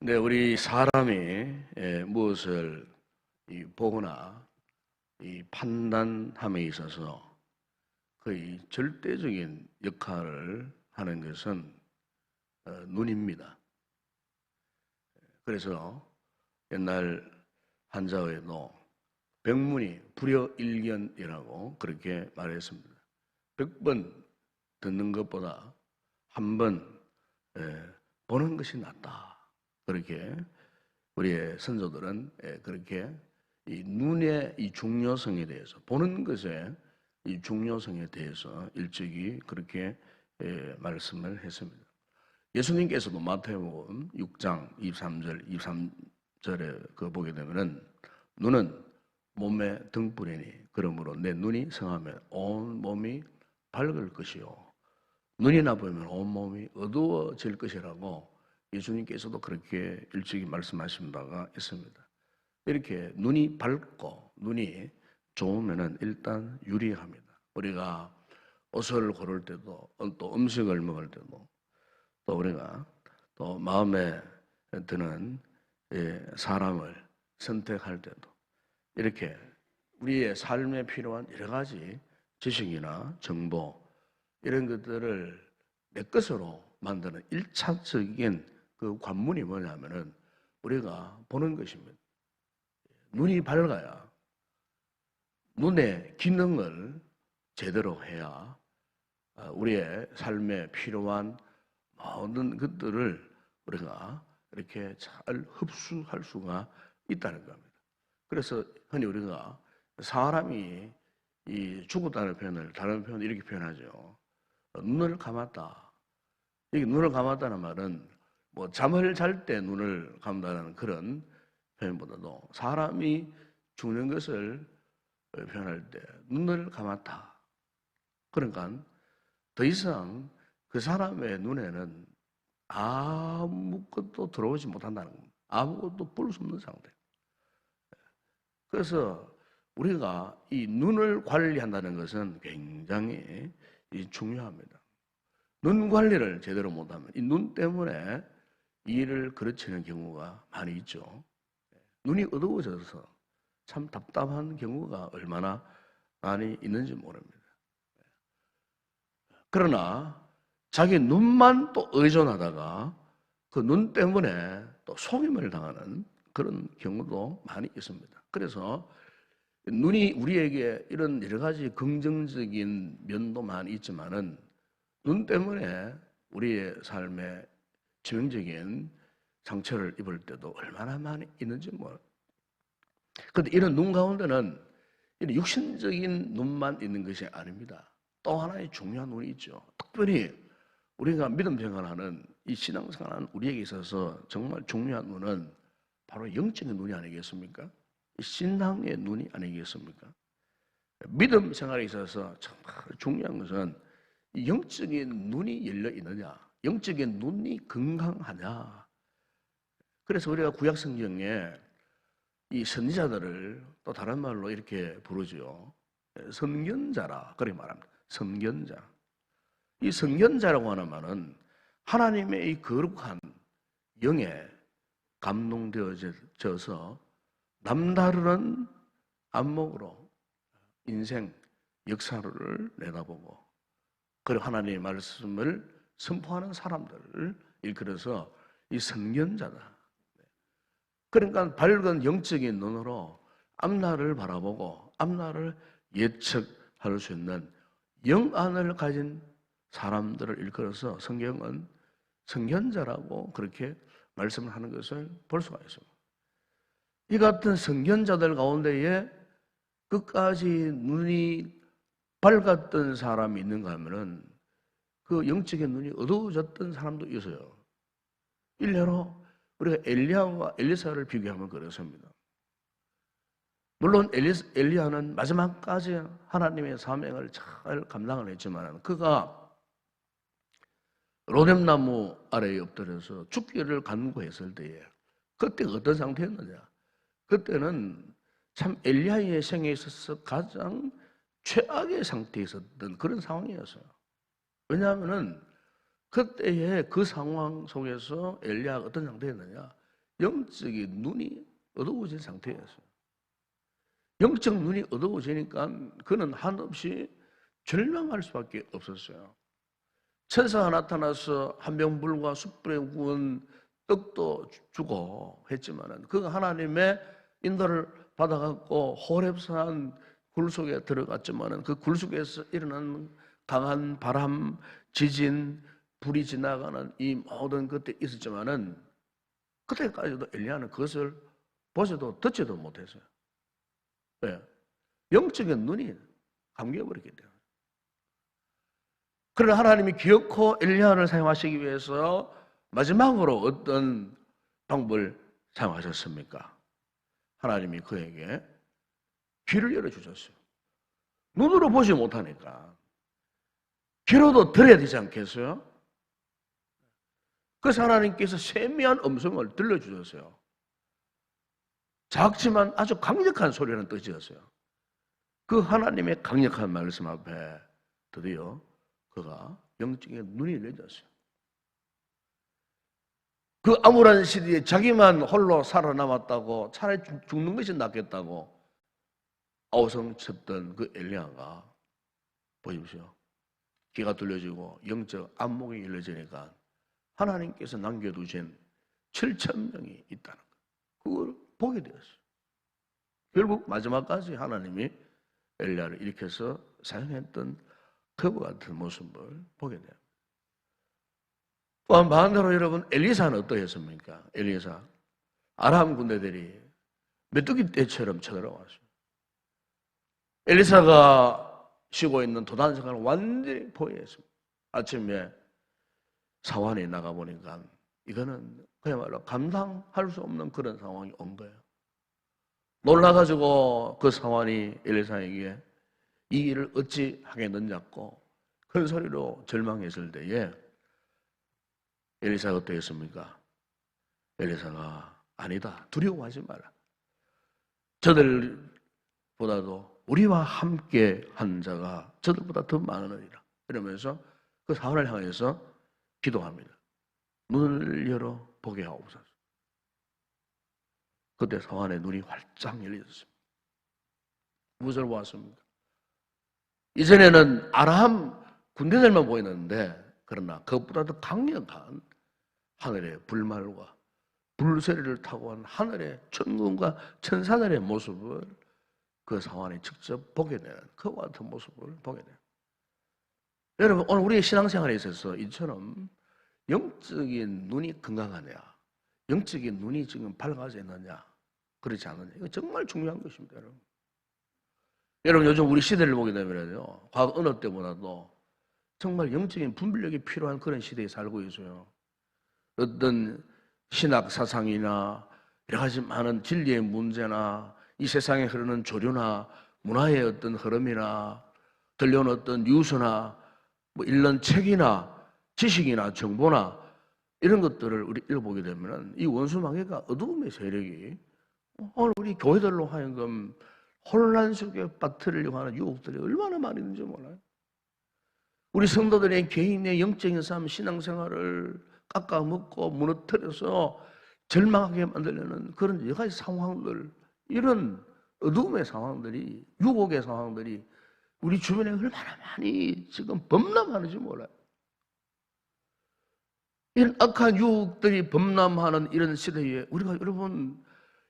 네, 우리 사람이 예, 무엇을 이 보거나 이 판단함에 있어서 거의 절대적인 역할을 하는 것은 어, 눈입니다. 그래서 옛날 한자어에도 백문이 불여일견이라고 그렇게 말했습니다. 백 번 듣는 것보다 한 번 보는 것이 낫다. 그렇게 우리의 선조들은 예, 그렇게 이 눈의 이 중요성에 대해서 보는 것의 이 중요성에 대해서 일찍이 그렇게 예, 말씀을 했습니다. 예수님께서도 마태복음 6장 23절 23절에 그 보게 되면은 눈은 몸의 등불이니 그러므로 내 눈이 성하면 온 몸이 밝을 것이요 눈이 나쁘면 온 몸이 어두워질 것이라고 예수님께서도 그렇게 일찍이 말씀하신 바가 있습니다. 이렇게 눈이 밝고 눈이 좋으면은 일단 유리합니다. 우리가 옷을 고를 때도 또 음식을 먹을 때도 또 우리가 또 마음에 드는 예, 사람을 선택할 때도 이렇게 우리의 삶에 필요한 여러 가지 지식이나 정보 이런 것들을 내 것으로 만드는 일차적인 그 관문이 뭐냐면은 우리가 보는 것입니다. 눈이 밝아야 눈의 기능을 제대로 해야 아, 우리의 삶에 필요한 모든 것들을 우리가 이렇게 잘 흡수할 수가 있다는 겁니다. 그래서 흔히 우리가 사람이 이 죽었다는 표현을 다른 표현 이렇게 표현하죠. 눈을 감았다. 이게 눈을 감았다는 말은 뭐 잠을 잘 때 눈을 감다는 그런 표현보다도 사람이 죽는 것을 표현할 때 눈을 감았다. 그러니까 더 이상 그 사람의 눈에는 아무것도 들어오지 못한다는 겁니다. 아무것도 볼 수 없는 상태. 그래서 우리가 이 눈을 관리한다는 것은 굉장히 중요합니다. 눈 관리를 제대로 못하면 이 눈 때문에 일을 그르치는 경우가 많이 있죠. 눈이 어두워져서 참 답답한 경우가 얼마나 많이 있는지 모릅니다. 그러나 자기 눈만 또 의존하다가 그 눈 때문에 또 속임을 당하는 그런 경우도 많이 있습니다. 그래서 눈이 우리에게 이런 여러 가지 긍정적인 면도 많이 있지만은 눈 때문에 우리의 삶에 치명적인 상처를 입을 때도 얼마나 많이 있는지 뭐. 그런데 이런 눈 가운데는 이런 육신적인 눈만 있는 것이 아닙니다. 또 하나의 중요한 눈이 있죠. 특별히 우리가 믿음 생활하는 이 신앙 생활하는 우리에게 있어서 정말 중요한 눈은 바로 영적인 눈이 아니겠습니까? 신앙의 눈이 아니겠습니까? 믿음 생활에 있어서 정말 중요한 것은 영적인 눈이 열려 있느냐, 영적인 눈이 건강하냐. 그래서 우리가 구약 성경에 이 선지자들을 또 다른 말로 이렇게 부르죠. 선견자라 그렇게 말합니다. 선견자. 이 선견자라고 하는 말은 하나님의 이 거룩한 영에 감동되어져서 남다른 안목으로 인생 역사를 내다보고 그리고 하나님의 말씀을 선포하는 사람들을 일컬어서 이 선견자다. 그러니까 밝은 영적인 눈으로 앞날을 바라보고 앞날을 예측할 수 있는 영안을 가진 사람들을 일컬어서 성경은 성견자라고 그렇게 말씀을 하는 것을 볼 수가 있습니다. 이 같은 성견자들 가운데에 끝까지 눈이 밝았던 사람이 있는가 하면은 그 영적인 눈이 어두워졌던 사람도 있어요. 일례로 우리가 엘리야와 엘리사를 비교하면 그렇습니다. 물론 엘리야는 마지막까지 하나님의 사명을 잘 감당을 했지만 그가 로뎀나무 아래에 엎드려서 죽기를 간구했을 때에 그때 어떤 상태였느냐? 그때는 참 엘리야의 생에 있어서 가장 최악의 상태에 있었던 그런 상황이었어요. 왜냐하면은 그때의 그 상황 속에서 엘리야가 어떤 상태였느냐? 영적인 눈이 어두워진 상태였어요. 영적 눈이 어두워지니까 그는 한없이 절망할 수밖에 없었어요. 천사가 나타나서 한병불과 숯불에 구운 떡도 주고 했지만은 그 하나님의 인도를 받아갖고 호렙산 굴 속에 들어갔지만은 그 굴 속에서 일어난 강한 바람, 지진, 불이 지나가는 이 모든 것들이 있었지만은 그때까지도 엘리야는 그것을 보지도 듣지도 못했어요. 왜? 영적인 눈이 감겨버렸기 때문에. 그러나 하나님이 기어코 엘리야를 사용하시기 위해서 마지막으로 어떤 방법을 사용하셨습니까? 하나님이 그에게 귀를 열어주셨어요. 눈으로 보지 못하니까 귀로도 들어야 되지 않겠어요? 그래서 하나님께서 세미한 음성을 들려주셨어요. 작지만 아주 강력한 소리는 떠지었어요. 그 하나님의 강력한 말씀 앞에 드디어 그가 영적인 눈이 열렸어요. 그 암울한 시대에 자기만 홀로 살아남았다고 차라리 죽- 죽는 것이 낫겠다고 아우성 쳤던 그 엘리야가 보십시오. 귀가 뚫려지고 영적 안목이 열려지니까 하나님께서 남겨두신 7천 명이 있다는 것. 그걸 보게 되었어요. 결국 마지막까지 하나님이 엘리야를 일으켜서 사용했던 그와 같은 모습을 보게 돼요. 또한 반대로 여러분 엘리사는 어떠했습니까? 엘리사 아람 군대들이 메뚜기 떼처럼 쳐들어왔어요. 엘리사가 쉬고 있는 도단성을 완전히 포위했습니다. 아침에 사원에 나가 보니까 이거는 그야말로 감당할 수 없는 그런 상황이 온 거예요. 놀라가지고 그 사원이 엘리사에게 이 일을 어찌 하겠느냐고 큰 소리로 절망했을 때에 엘리사가 어떠했습니까? 엘리사가 아니다. 두려워하지 마라. 저들보다도 우리와 함께 한 자가 저들보다 더 많으리라. 이러면서 그 사원을 향해서 기도합니다. 눈을 열어 보게 하옵소서. 그때 사원의 눈이 활짝 열렸습니다. 무엇을 보았습니까? 이전에는 아람 군대들만 보이는데 그러나 그것보다 더 강력한 하늘의 불말과 불세리를 타고 한 하늘의 천군과 천사들의 모습을 그 상황에 직접 보게 되는 그와 같은 모습을 보게 돼요. 여러분 오늘 우리의 신앙생활에 있어서 이처럼 영적인 눈이 건강하냐, 영적인 눈이 지금 밝아져 있느냐, 그렇지 않느냐 이거 정말 중요한 것입니다, 여러분. 여러분 요즘 우리 시대를 보게 되면요, 과거 어느 때보다도 정말 영적인 분별력이 필요한 그런 시대에 살고 있어요. 어떤 신학 사상이나 여러 가지 많은 진리의 문제나 이 세상에 흐르는 조류나 문화의 어떤 흐름이나 들려오는 어떤 뉴스나 뭐 읽는 책이나 지식이나 정보나 이런 것들을 우리 읽어보게 되면은 이 원수마귀가 어두움의 세력이 오늘 우리 교회들로 하여금 혼란 속에 빠뜨리려고 하는 유혹들이 얼마나 많이 있는지 몰라요. 우리 성도들의 개인의 영적인 삶, 신앙생활을 깎아먹고 무너뜨려서 절망하게 만들려는 그런 여러 가지 상황들, 이런 어두움의 상황들이, 유혹의 상황들이 우리 주변에 얼마나 많이 지금 범람하는지 몰라요. 이런 악한 유혹들이 범람하는 이런 시대에 우리가 여러분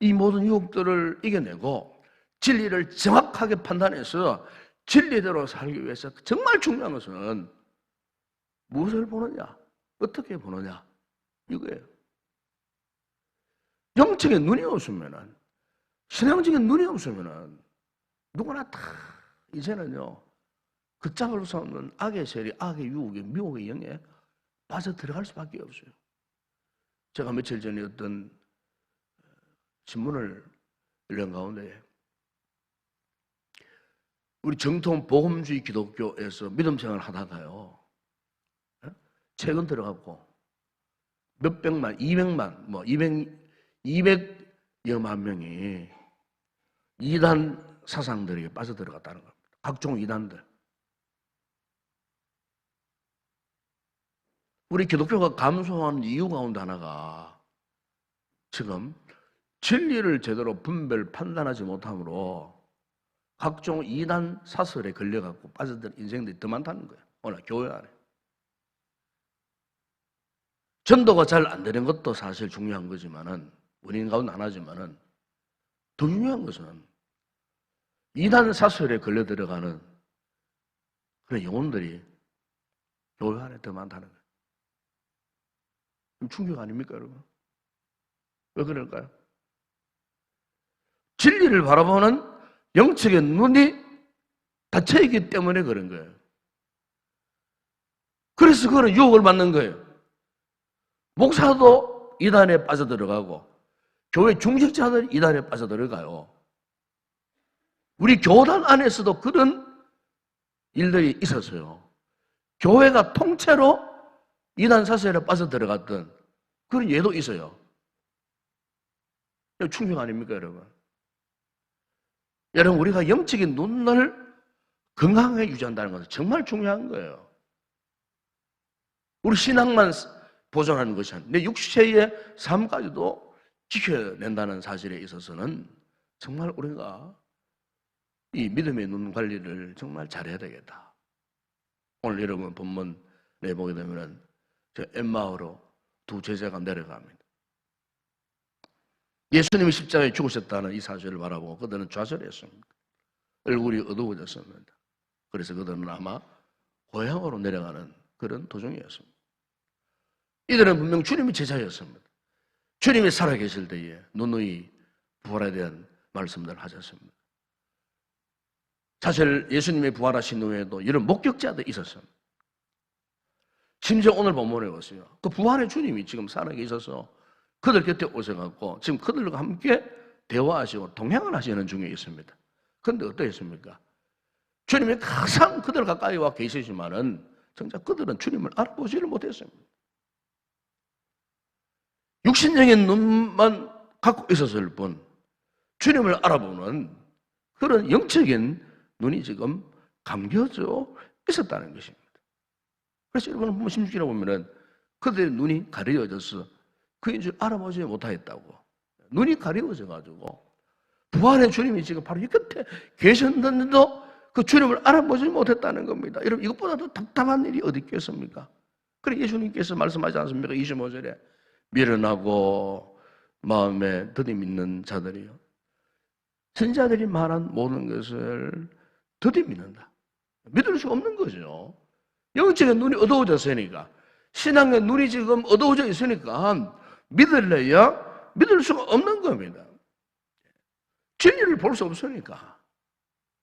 이 모든 유혹들을 이겨내고 진리를 정확하게 판단해서 진리대로 살기 위해서 정말 중요한 것은 무엇을 보느냐, 어떻게 보느냐 이거예요. 영적인 눈이 없으면은 신앙적인 눈이 없으면은 누구나 다 이제는요 그 짝을 수 없는 악의 세리, 악의 유혹의 미혹의 영에 빠져 들어갈 수밖에 없어요. 제가 며칠 전에 어떤 신문을 읽은 가운데 우리 정통 복음주의 기독교에서 믿음 생활을 하다가요. 예? 최근 들어갔고 몇백만, 이백만, 뭐 이백, 이백여만 명이 이단 사상들에게 빠져들어갔다는 겁니다. 각종 이단들. 우리 기독교가 감소한 이유 가운데 하나가 지금 진리를 제대로 분별 판단하지 못함으로 각종 이단 사설에 걸려갖고 빠져든 인생들이 더 많다는 거예요. 오늘 교회 안에. 전도가 잘 안 되는 것도 사실 중요한 거지만은 원인 가운데 하나지만은 더 중요한 것은 이단 사설에 걸려 들어가는 그런 영혼들이 교회 안에 더 많다는 거예요. 충격 아닙니까, 여러분? 왜 그럴까요? 진리를 바라보는 영적인 눈이 닫혀 있기 때문에 그런 거예요. 그래서 그거는 유혹을 받는 거예요. 목사도 이단에 빠져들어가고 교회 중직자들이 이단에 빠져들어가요. 우리 교단 안에서도 그런 일들이 있었어요. 교회가 통째로 이단 사설에 빠져들어갔던 그런 예도 있어요. 충격 아닙니까, 여러분? 여러분, 우리가 영적인 눈을 건강하게 유지한다는 것은 정말 중요한 거예요. 우리 신앙만 보존하는 것이 아니라 내 육체의 삶까지도 지켜낸다는 사실에 있어서는 정말 우리가 이 믿음의 눈 관리를 정말 잘해야 되겠다. 오늘 여러분 본문 내보게 되면은 저 엠마오로 두 제자가 내려갑니다. 예수님이 십자가에 죽으셨다는 이 사실을 바라보고 그들은 좌절했습니다. 얼굴이 어두워졌습니다. 그래서 그들은 아마 고향으로 내려가는 그런 도중이었습니다. 이들은 분명 주님의 제자였습니다. 주님이 살아계실 때에 누누이 부활에 대한 말씀들을 하셨습니다. 사실 예수님의 부활하신 후에도 이런 목격자도 있었습니다. 심지어 오늘 본문에 보세요. 그 부활의 주님이 지금 살아계셔서 그들 곁에 오셔갖고 지금 그들과 함께 대화하시고 동행을 하시는 중에 있습니다. 그런데 어떠했습니까? 주님이 항상 그들 가까이 와 계시지만은 정작 그들은 주님을 알아보지를 못했습니다. 육신적인 눈만 갖고 있었을 뿐 주님을 알아보는 그런 영적인 눈이 지금 감겨져 있었다는 것입니다. 그래서 여러분 보면 16절에 보면은 그들의 눈이 가려져서 그인 줄 알아보지 못하겠다고. 눈이 가려워져 가지고 부활의 주님이 지금 바로 이 끝에 계셨는데도 그 주님을 알아보지 못했다는 겁니다. 여러분 이것보다 더 답답한 일이 어디 있겠습니까? 그래 예수님께서 말씀하지 않습니까? 25절에 미련하고 마음에 더디 믿는 자들이요. 선자들이 말한 모든 것을 더디 믿는다. 믿을 수 없는 거죠. 영적인 눈이 어두워졌으니까 신앙의 눈이 지금 어두워져 있으니까 믿을래야 믿을 수가 없는 겁니다. 진리를 볼 수 없으니까.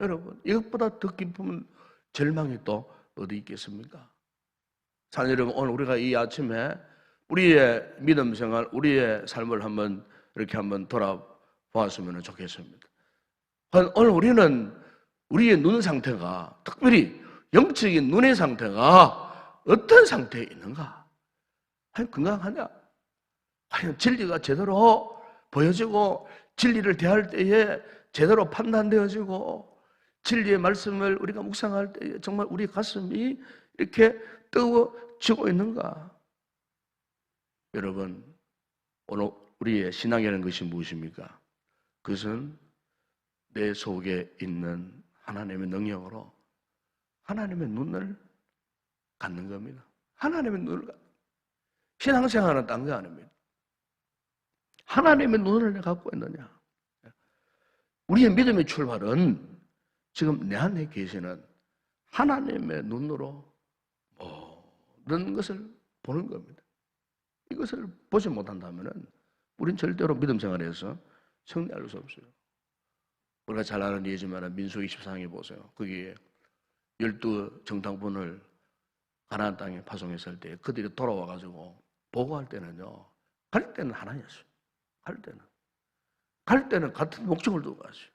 여러분, 이것보다 더 깊은 절망이 또 어디 있겠습니까? 자, 여러분, 오늘 우리가 이 아침에 우리의 믿음 생활, 우리의 삶을 한번 이렇게 한번 돌아보았으면 좋겠습니다. 오늘 우리는 우리의 눈 상태가 특별히 영적인 눈의 상태가 어떤 상태에 있는가? 과연 건강하냐? 과연 진리가 제대로 보여지고 진리를 대할 때에 제대로 판단되어지고 진리의 말씀을 우리가 묵상할 때에 정말 우리 가슴이 이렇게 뜨거워지고 있는가? 여러분, 오늘 우리의 신앙이라는 것이 무엇입니까? 그것은 내 속에 있는 하나님의 능력으로 하나님의 눈을 갖는 겁니다. 하나님의 눈을 신앙생활은 딴거 아닙니다. 하나님의 눈을 갖고 있느냐? 우리의 믿음의 출발은 지금 내 안에 계시는 하나님의 눈으로 모든 것을 보는 겁니다. 이것을 보지 못한다면 우린 절대로 믿음 생활에서 승리할 수 없어요. 우리가 잘 아는 예지만 민수 24장에 보세요. 거기에 열두 정당분을 가나안 땅에 파송했을 때 그들이 돌아와 가지고 보고할 때는요. 갈 때는 하나였어요. 갈 때는 갈 때는 같은 목적을 두고 갔어요.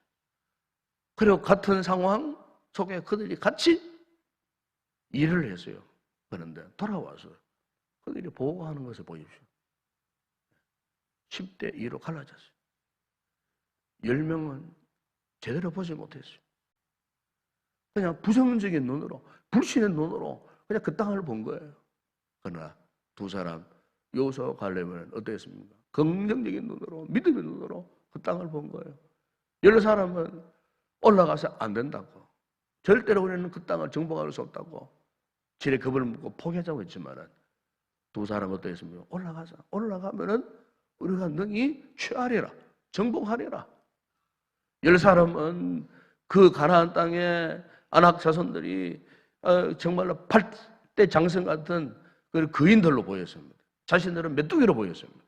그리고 같은 상황 속에 그들이 같이 일을 했어요. 그런데 돌아와서 그들이 보고하는 것을 보십시오. 10대 2로 갈라졌어요. 10명은 제대로 보지 못했어요. 그냥 부정적인 눈으로, 불신의 눈으로 그냥 그 땅을 본 거예요. 그러나 두 사람, 요서 갈렙은 어땠습니까? 긍정적인 눈으로 믿음의 눈으로 그 땅을 본 거예요. 여러 사람은 올라가서 안 된다고 절대로 우리는 그 땅을 정복할 수 없다고 지레 겁을 먹고 포기하자고 했지만은 두 사람 어떠했습니까? 올라가자. 올라가면은 우리가 능히 취하리라. 정복하리라. 열 사람은 그 가나안 땅에 안악 자손들이 어, 정말로 팔대 장성 같은 그 거인들로 보였습니다. 자신들은 메뚜기로 보였습니다.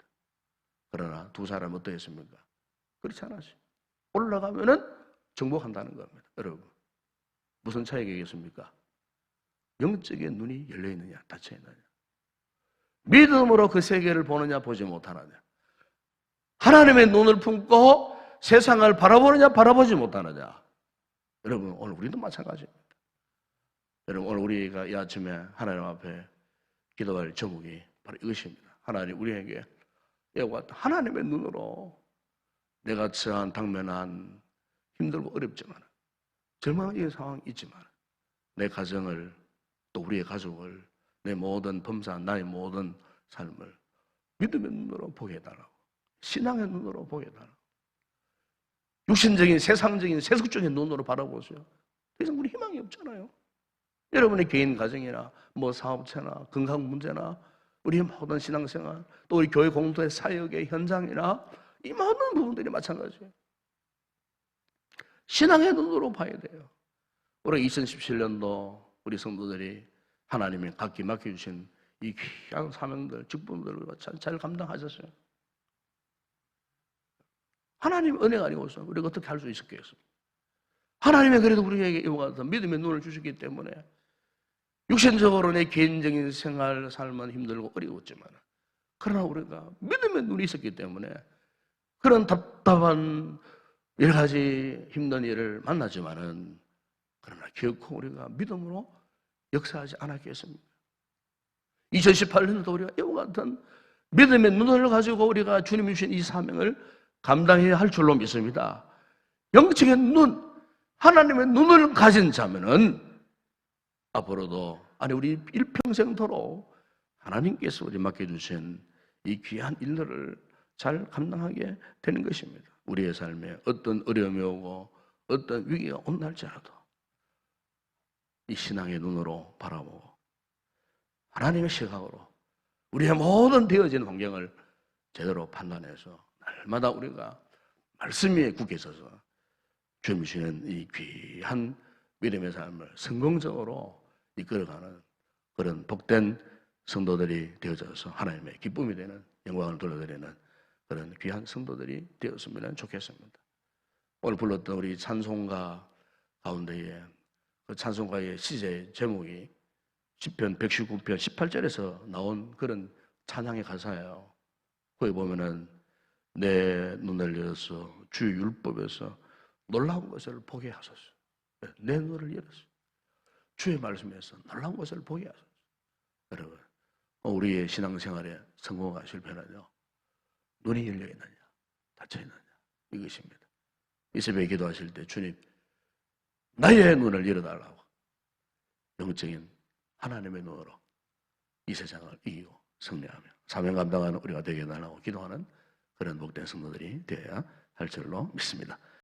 그러나 두 사람 어떠했습니까? 그렇지 않았어요. 올라가면은 정복한다는 겁니다. 여러분. 무슨 차이가 있겠습니까? 영적인 눈이 열려 있느냐, 닫혀 있느냐. 믿음으로 그 세계를 보느냐, 보지 못하느냐. 하나님의 눈을 품고 세상을 바라보느냐, 바라보지 못하느냐. 여러분, 오늘 우리도 마찬가지입니다. 여러분, 오늘 우리가 이 아침에 하나님 앞에 기도할 제목이 바로 이것입니다. 하나님 우리에게 하나님의 눈으로 내가 처한 당면한 힘들고 어렵지만 절망의 상황이 있지만 내 가정을 또 우리의 가족을 내 모든 범사 나의 모든 삶을 믿음의 눈으로 보게 해달라고 신앙의 눈으로 보게 해달라고 육신적인 세상적인 세속적인 눈으로 바라보세요. 더 이상 우리 희망이 없잖아요. 여러분의 개인 가정이나 뭐 사업체나 건강 문제나 우리의 모든 신앙생활 또 우리 교회 공동의 사역의 현장이나 이 모든 부분들이 마찬가지예요. 신앙의 눈으로 봐야 돼요. 올해 2017년도 우리 성도들이 하나님이 각기 맡겨주신 이 귀한 사명들, 직분들을 잘, 잘 감당하셨어요. 하나님 은혜가 아니고서 우리가 어떻게 할 수 있었겠어요? 하나님이 그래도 우리에게 이와 같은 믿음의 눈을 주셨기 때문에 육신적으로 내 개인적인 생활, 삶은 힘들고 어려웠지만 그러나 우리가 믿음의 눈이 있었기 때문에 그런 답답한 여러 가지 힘든 일을 만나지만은 그러나 결코 우리가 믿음으로 역사하지 않았겠습니까? 2018년도 우리가 이와 같은 믿음의 눈을 가지고 우리가 주님이 주신 이 사명을 감당해야 할 줄로 믿습니다. 영적인 눈, 하나님의 눈을 가진 자면은 앞으로도 아니 우리 일평생토록 하나님께서 우리 맡겨주신 이 귀한 일들을 잘 감당하게 되는 것입니다. 우리의 삶에 어떤 어려움이 오고 어떤 위기가 온날지라도 이 신앙의 눈으로 바라보고 하나님의 시각으로 우리의 모든 되어진 환경을 제대로 판단해서 날마다 우리가 말씀 위에 굳게 서서 주님 주시는 이 귀한 믿음의 삶을 성공적으로 이끌어가는 그런 복된 성도들이 되어져서 하나님의 기쁨이 되는 영광을 돌려드리는 그런 귀한 성도들이 되었으면 좋겠습니다. 오늘 불렀던 우리 찬송가 가운데에 그 찬송가의 시제 제목이 10편 119편 18절에서 나온 그런 찬양의 가사예요. 거기 보면은 내 눈을 열어서 주 율법에서 놀라운 것을 보게 하소서. 내 눈을 열었어. 주의 말씀에서 놀라운 것을 보게 하소서. 여러분, 우리의 신앙생활에 성공하실 편은요. 눈이 열려 있느냐, 닫혀 있느냐 이것입니다. 이 새벽에 기도하실 때 주님 나의 눈을 열어달라고 영적인 하나님의 눈으로 이 세상을 이기고 승리하며 사명 감당하는 우리가 되게 달라고 기도하는 그런 복된 성도들이 되어야 할 줄로 믿습니다.